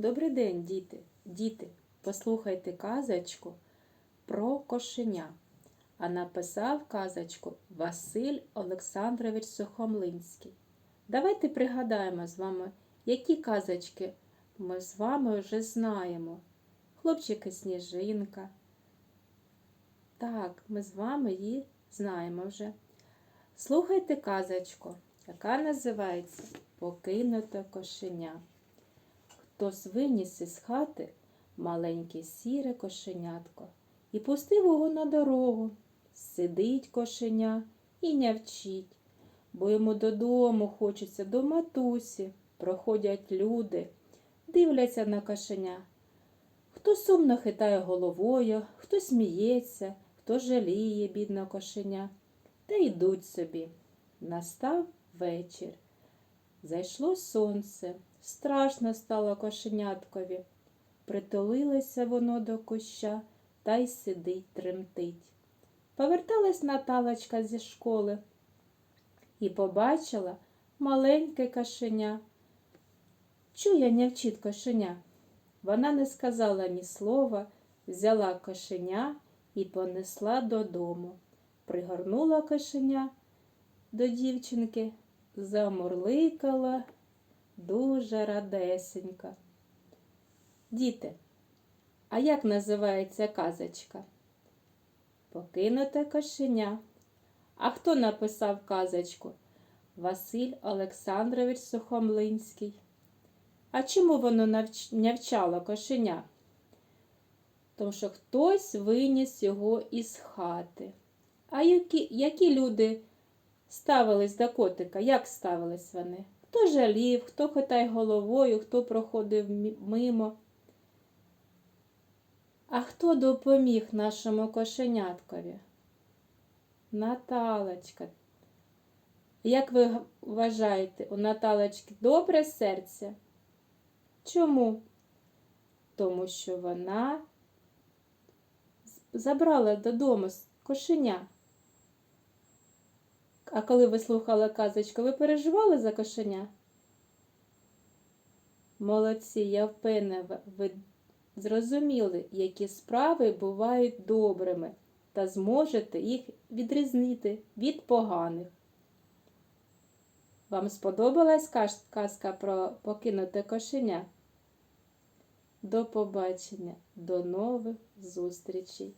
Добрий день, діти. Діти, послухайте казочку про кошеня. А написав казочку Василь Олександрович Сухомлинський. Давайте пригадаємо з вами, які казочки ми з вами вже знаємо. Хлопчики Сніжинка. Так, ми з вами її знаємо вже. Слухайте казочку, яка називається Покинуте кошеня. Хтось виніс із хати маленьке сіре кошенятко і пустив його на дорогу. Сидить кошеня і нявчить, бо йому додому хочеться до матусі. Проходять люди, дивляться на кошеня. Хто сумно хитає головою, хто сміється, хто жаліє бідне кошеня. Та йдуть собі. Настав вечір. Зайшло сонце, страшно стало кошеняткові. Притулилося воно до куща та й сидить, тремтить. Поверталась Наталочка зі школи і побачила маленьке кошеня. Чує нявчить кошеня. Вона не сказала ні слова, взяла кошеня і понесла додому. Пригорнула кошеня до дівчинки, замурликала дуже радесенька. Діти, а як називається казочка? Покинуте кошеня. А хто написав казочку? Василь Олександрович Сухомлинський. А чому воно навч... нявчало кошеня? Тому що хтось виніс його із хати. А які, які люди ставились до котика? Як ставились вони? Хто жалів, хто хитає головою, хто проходив мимо. А хто допоміг нашому кошеняткові? Наталочка. Як ви вважаєте, у Наталочки добре серце? Чому? Тому що вона забрала додому кошеня. А коли ви слухали казочку, ви переживали за кошеня? Молодці, я впевнена, ви зрозуміли, які справи бувають добрими, та зможете їх відрізнити від поганих. Вам сподобалась казка про покинуте кошеня? До побачення, до нових зустрічей!